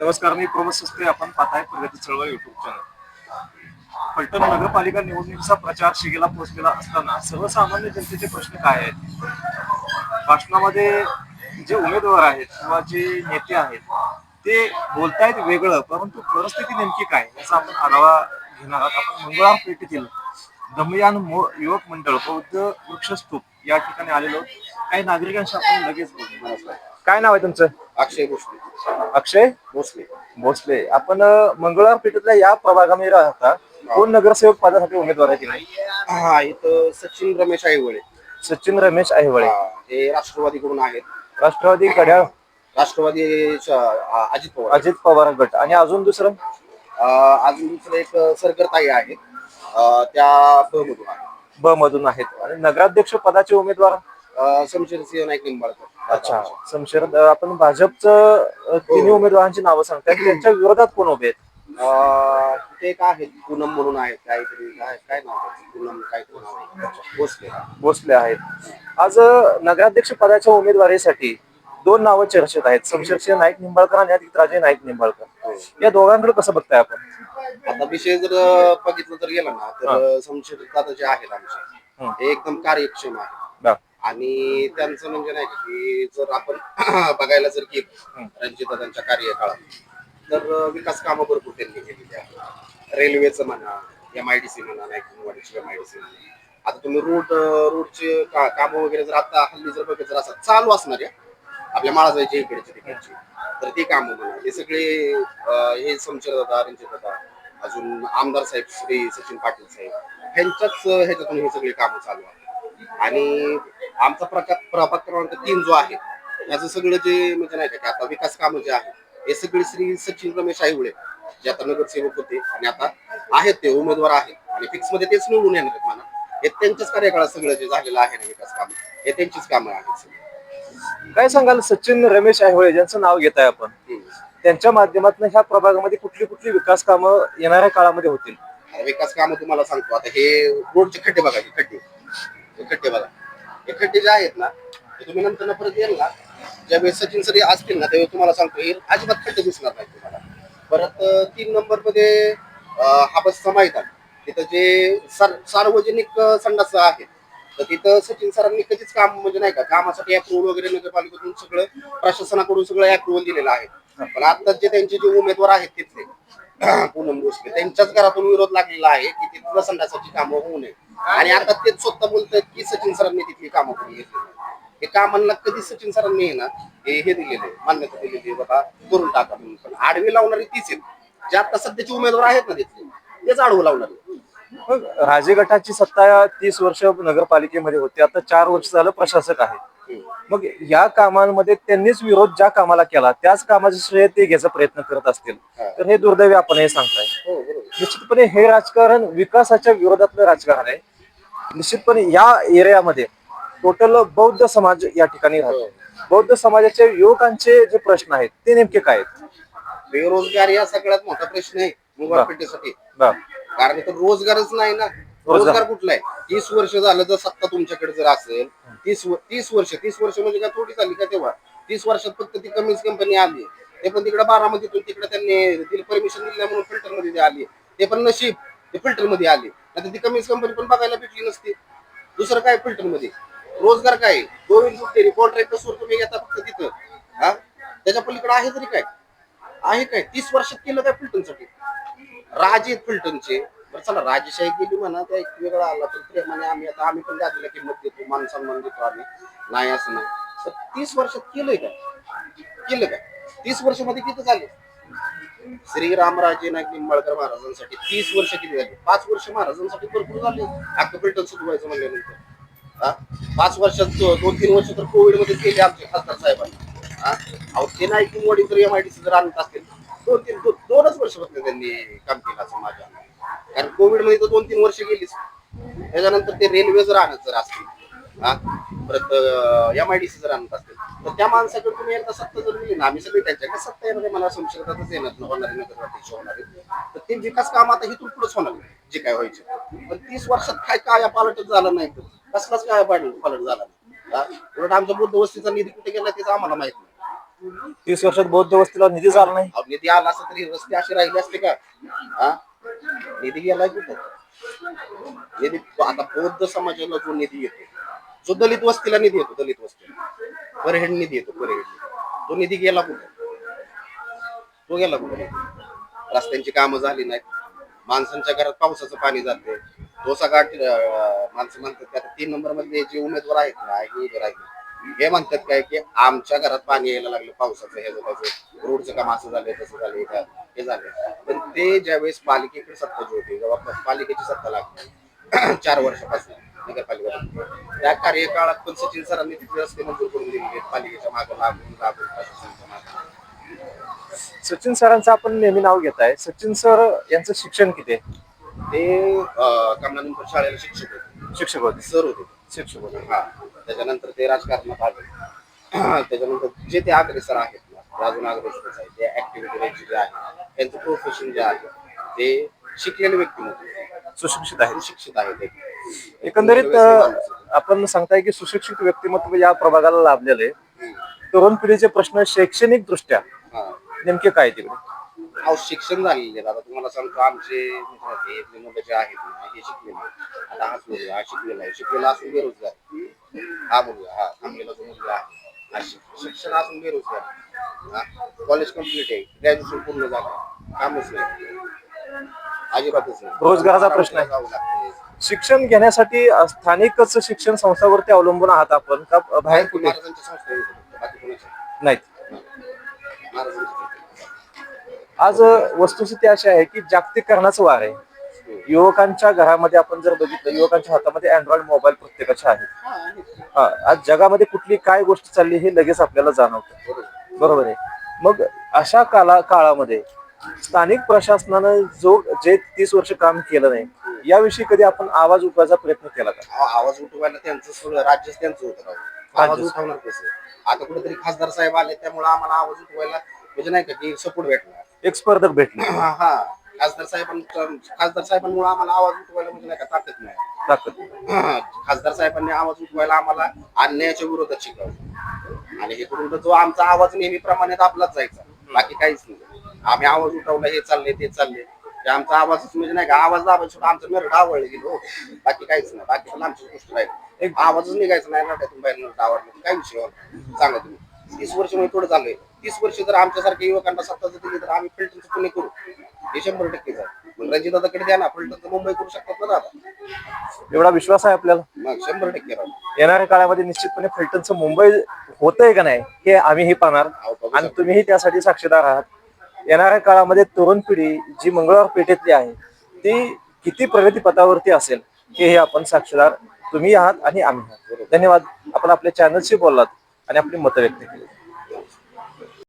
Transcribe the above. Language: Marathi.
नमस्कार मी प्रमोद सस्ते आपण पाहताय प्रगती चळवळ युट्यूब चॅनल फलटण नगरपालिका निवडणुकीचा प्रचार शिगेला पोहोचलेला असताना सर्वसामान्य जनतेचे प्रश्न काय आहेत? भाषणामध्ये जे उमेदवार आहेत किंवा जे नेते आहेत ते बोलतायत वेगळं परंतु परिस्थिती नेमकी काय? याचा आपण आढावा घेणार आहोत. आपण मंगळवार पेठेतील दमयान मो युवक मंडळ बौद्ध वृक्षस्तूप या ठिकाणी आलेलो काही नागरिकांशी आपण लगेच बोलू. काय नाव आहे तुमचं? अक्षय भोसले. अक्षय? भोसले. भोसले. आपण अ, मंगळवार पेठेतल्या या प्रभागामध्ये राहता. कोण नगरसेवक पदासाठी उमेदवार आहे की नाही? हा इथं सचिन रमेश आईवळे सचिन रमेश अहिवळे हा, हे राष्ट्रवादीकडून आहेत. राष्ट्रवादी घड्याळ राष्ट्रवादी अजित पवार. अजित पवार गट. आणि अजून दुसरं? अं, अजून दुसरं एक सरकरताई आहेत. अं, त्या ब मधून आहेत. ब मधून आहेत. आणि नगराध्यक्ष पदाचे उमेदवार? अं, शमशेरसिंह नाईक निंबाळकर. अच्छा शमशेर अ, आपण भाजपचं अ, तिन्ही उमेदवारांची नावं सांगताय. त्यांच्या विरोधात कोण उभे आहेत? अं, तिथे एक आहेत पूनम म्हणून आहेत काहीतरी काय काय नाव त्याचं? पूनम काहीतरी नाव आहे? भोसले. हा. भोसले आहेत. आज अ, नगराध्यक्ष पदाच्या उमेदवारीसाठी दोन नावं चर्चेत आहेत. शमशेरसिंह नाईक निंबाळकर आणि आदित्यराजे नाईक निंबाळकर. या दोघांकडे कसं बघताय आपण? आता विषय जर बघितलं तर गेला ना तर शमशेर दादा जे आहेत आमचे हं. ते एकदम कार्यक्षम आहे बरं. आणि त्यांचं म्हणजे नाही का की जर आपण बघायला जर गेलो रणजितदादांच्या कार्यकाळात तर विकास कामं भरपूर त्यांनी केलेली आहेत. रेल्वेचं म्हणा एम आय डी सी म्हणा नाईकवाडीची एम आय डी सी म्हणा. आता तुम्ही रोड रोडचे कामं वगैरे जर आता हल्ली जर बघितलं जर असं चालू असणार आहे आपल्या माळाजायच्या इकडचे तिकडची तर ते कामं म्हणा हे सगळे हे शमशेरदादा रणजितदादा अजून आमदार साहेब श्री सचिन पाटील साहेब ह्यांच्याच ह्याच्यातून हे सगळे कामं चालू आहेत. आणि आमचा प्रकार प्रभाग क्रमांक तीन जो आहे याचं सगळं जे म्हणजे नाही का आता विकास कामं जे आहे हे सगळे श्री सचिन रमेश आईवळे जे आता नगरसेवक होते आणि आता आहेत ते उमेदवार आहेत. आणि फिक्समध्ये तेच निवडून येणार आहेत म्हणा. हे त्यांच्याच कार्यकाळात सगळं जे झालेलं आहे ना विकास काम हे त्यांचीच कामं आहेत. काय सांगाल सचिन रमेश अहिवळे ज्यांचं नाव घेताय आपण? हम्म. त्यांच्या माध्यमातून ह्या प्रभागामध्ये कुठली कुठली विकास कामं येणाऱ्या काळामध्ये होतील? विकास कामं तुम्हाला सांगतो. आता हे रोडचे खड्डे बघा हे खड्डे. खड्डे बघा. हे खड्डे जे आहेत ना ते तुम्ही नंतर परत येईल ना. ज्यावेळेस सचिन सर असतील ना त्यावेळेस तुम्हाला सांगतो हे अजिबात खड्डे दिसणार नाही तुम्हाला. परत अं, तीन नंबरमध्ये अं, हा बसचा मैदान. तिथं जे सार सार्वजनिक अं, संडास आहे तर तिथं सचिन सरांनी कधीच काम म्हणजे नाही का कामासाठी अप्रुव्हल वगैरे नगरपालिकेतून सगळं प्रशासनाकडून सगळं अप्रुव्हल दिलेलं आहे. पण आता जे त्यांचे जे उमेदवार आहेत तिथले पूनम भोसले त्यांच्याच घरातून विरोध लागलेला आहे की तिथलं संडासाची कामं होऊ नये. आणि आता ते स्वतः बोलतात की सचिन सरांनी तिथली कामं करून घेतली. हे कामांना कधी सचिन सरांनी आहे ना हे हे दिलेले मान्यता दिलेली आहे, बाबा करून टाका म्हणून. पण आडवी लावणारी तीच आहेत जे आता सध्याचे उमेदवार आहेत ना तिथले तेच आडवं लावणारे. मग राजे गटाची सत्ता तीस वर्ष नगरपालिकेमध्ये होती. आता चार वर्ष झालं प्रशासक आहे. मग या कामांमध्ये त्यांनीच विरोध ज्या कामाला केला त्याच कामाचे श्रेय ते घ्यायचा प्रयत्न करत असतील. तर हे दुर्दैवी आपण हे सांगताय. हो. निश्चितपणे हे राजकारण विकासाच्या विरोधातलं राजकारण आहे. निश्चितपणे या एरियामध्ये टोटल बौद्ध समाज या ठिकाणी राहतो. बौद्ध समाजाच्या युवकांचे जे प्रश्न आहेत ते नेमके काय आहेत? बेरोजगारी हा सगळ्यात मोठा प्रश्न आहे मुंबई पेठेसाठी बर. कारण इथं रोजगारच नाही ना. रोजगार. कुठला आहे? तीस वर्ष झालं जर सत्ता तुमच्याकडे जर असेल तीस व- तीस वर्ष तीस वर्ष म्हणजे काय थोडी झाली का तेव्हा? तीस वर्षात फक्त ती कमीच कंपनी आली ते पण तिकडे बारामतीतून तिकडे त्यांनी तिला परमिशन दिली नाही म्हणून फिल्टरमध्ये ते आली ते पण नशीब ते फिल्टरमध्ये आली. आता ती कमीच कंपनी पण बघायला भेटली नसती. दुसरं काय फिल्टरमध्ये रोजगार काय? गोविंद सुट्टेरी कॉन्ट्रॅक्टर तुम्ही येता फक्त तिथं. हा? त्याच्या पलीकडे आहे तरी काय? आहे काय? तीस वर्षात केलं काय फिल्टरसाठी? राजे फिल्टनचे बरं चला राजेशाही गेली म्हणा त्या एक वेगळा आला पण प्रेमाने आम्ही आता आम्ही पण दादीला किंमत देतो मान सन्मान देतो आम्ही. नाही असं नाही. तर तीस वर्षात केलंय काय केलं काय तीस वर्षामध्ये किती झाले? श्रीरामराजे नाईक निंबाळकर महाराजांसाठी तीस वर्ष किती झाली पाच वर्ष महाराजांसाठी भरपूर झाले. अख्खं सुरू व्हायचं म्हणल्यानंतर. हा? पाच वर्षात दोन तीन वर्ष तर कोविडमध्ये केले आमचे खासदार साहेबांनी. हा? अहो ते नाईक की तर जर एम आय डी जर आणत असतील दोन तीन दोनच वर्ष फक्त त्यांनी काम केलं असं माझ्या कारण कोविडमध्ये तर दोन तीन वर्ष गेलीच. त्याच्यानंतर ते रेल्वे जर आणत जर असतील हा? परत एम आय डी सी जर आणत असतील तर त्या माणसाकडे तुम्ही एकदा सत्ता जर दिली ना आम्ही सगळे त्यांच्याकडे सत्ता येणार आहे, मला संशोधनातच येणार ना होणारे नगरपालिकेचे होणारे तर ते विकास काम आता इथून पुढेच होणार जे काय व्हायचे. पण तीस वर्षात काय काय पालटच झालं नाही कसलाच काय पालट पालट झाला नाही. हा? उलट आमच्या बुद्ध वस्तीचा निधी कुठे गेला त्याचं आम्हाला माहीत नाही. तीस वर्षात बौद्ध वस्तीला निधी झाला नाही? निधी आला असता तरी रस्ते असे राहिले असते का? हा? निधी गेला कुठं? निधी आता बौद्ध समाजाला जो निधी येतो जो दलित वस्तीला निधी येतो दलित वस्तीला. परहेड निधी येतो परहेड तो निधी गेला कुठं? तो गेला कुठं? रस्त्यांची कामं झाली नाहीत. माणसांच्या घरात पावसाचं पाणी जाते तो सगळा माणसं म्हणतात की आता तीन नंबरमध्ये जे उमेदवार आहेत ना हे उभे राहिले. हे म्हणतात काय की आमच्या घरात पाणी यायला लागलं पावसाचं हे त्याचं रोडचं काम असं झालंय तसं झालंय का हे झालंय. पण ते ज्यावेळेस पालिकेकडे सत्ता जी होती जेव्हा पालिकेची सत्ता लागली चार वर्षापासून. नगरपालिका त्या कार्यकाळात पण सचिन सरांनी तिथे रस्ते मंजूर करून दिलेले आहेत. पालिकेच्या मागे लागून लागून प्रशासनाच्या मागे. सचिन सरांचं आपण नेहमी नाव घेत आहे. सचिन सर यांचं शिक्षण किती आहे? ते अं, कमलानंतर शाळेला शिक्षक होते. शिक्षक होते. सर होते. शिक्षक होते. हा. त्याच्यानंतर ते राजकारणात आले. त्याच्यानंतर जे ते अग्रेसर आहेत ना ते अजून अग्रेसरच आहे ते ऍक्टिव्हिटी त्यांची जे आहे त्यांचं प्रोफेशन जे आहे ते शिकलेले व्यक्तिमत्व सुशिक्षित आहेत. सुशिक्षित आहेत. ते. एकंदरीत अं, आपण सांगताय की सुशिक्षित व्यक्तिमत्व या प्रभागाला लाभलेले तरुण पिढीचे प्रश्न शैक्षणिक दृष्ट्या हा. नेमके काय तिकडे अहो शिक्षण झालेले आहेत. आता तुम्हाला सांगतो आमचे मित्र आहेत, इथले मुलं जे आहेत ना हे शिकलेले आहेत. आता हाच मुलगा हा शिकलेला आहे शिकलेला असून बेरोजगार हा मुलगा हा थांबलेला जो मुलगा आहे हा शिक- शिक्षण असून बेरोजगार हा कॉलेज कंप्लीट आहे ग्रॅज्युएशन पूर्ण झालं कामच नाही अजिबातच नाही रोजगाराचा प्रश्न आहे. जावं लागतंय. शिक्षण घेण्यासाठी स्थानिकच शिक्षण संस्थावरती अवलंबून आहात आपण का बाहेर कुठे? नाहीत. आज वस्तुस्थिती अशी आहे की जागतिकरणाचं वार आहे. युवकांच्या घरामध्ये आपण जर बघितलं युवकांच्या हातामध्ये अँड्रॉइड मोबाईल प्रत्येकाचे आहेत. हा, आज जगामध्ये कुठली काय गोष्ट चालली हे लगेच आपल्याला जाणवतं. बरोबर. बरोबर आहे. मग अशा काला काळामध्ये स्थानिक प्रशासनानं जो जे तीस वर्ष काम केलं नाही याविषयी कधी आपण आवाज उठवायचा प्रयत्न केला का? आ- आवाज उठवायला त्यांचं सगळं राज्यच त्यांचं होतं राव. आवाज राज्यच. उठवणार कसं? आता कुठेतरी खासदार साहेब आले त्यामुळे आम्हाला आवाज उठवायला म्हणजे नाही का की सपोर्ट भेटला एक स्पर्धक भेटले. हा हा. खासदार साहेबांच्या खासदार साहेबांमुळे आम्हाला आवाज उठवायला म्हणजे नाही का ताकद नाही. ताकद. खासदार साहेबांनी आवाज उठवायला आम्हाला अन्यायाच्या विरोधात शिकवलं. आणि इकडून जो आमचा आवाज नेहमीप्रमाणे आपलाच जायचा. बाकी काहीच नाही. आम्ही आवाज उठवला हे चालले ते चालले ते आमचा आवाजच म्हणजे नाही का आवाज दाबायचा आमचं मेरड आवडलं गेलो हो. बाकी काहीच नाही बाकी पण आमची गोष्ट एक आवाजच निघायचा नाही नाट्यातून बाहेर नरड आवडलं. काय विषय? सांगा तुम्ही. तीस वर्ष म्हणजे थोडं झालंय तीस वर्ष जर आमच्यासारख्या युवकांना सत्ता जर दिली तर आम्ही फिल्टरचं पुणे करू. हे शंभर टक्के आहे मग रणजितदादाकडे द्या ना फिल्टरचं मुंबई करू शकतात ना दादा. एवढा विश्वास आहे आपल्याला? मग शंभर टक्के येणाऱ्या काळामध्ये निश्चितपणे फलटणचं मुंबई होतंय का नाही हे आम्हीही पाहणार. अहो, बघू आणि. तुम्हीही त्यासाठी साक्षीदार आहात. येणाऱ्या काळामध्ये तरुण पिढी जी मंगळवार पेठेतली आहे ती किती प्रगतीपथावरती असेल हे आपण साक्षीदार तुम्ही आहात आणि आम्ही आहात. धन्यवाद. आपण आपल्या चॅनलशी बोललात आणि आपली मतं व्यक्त केली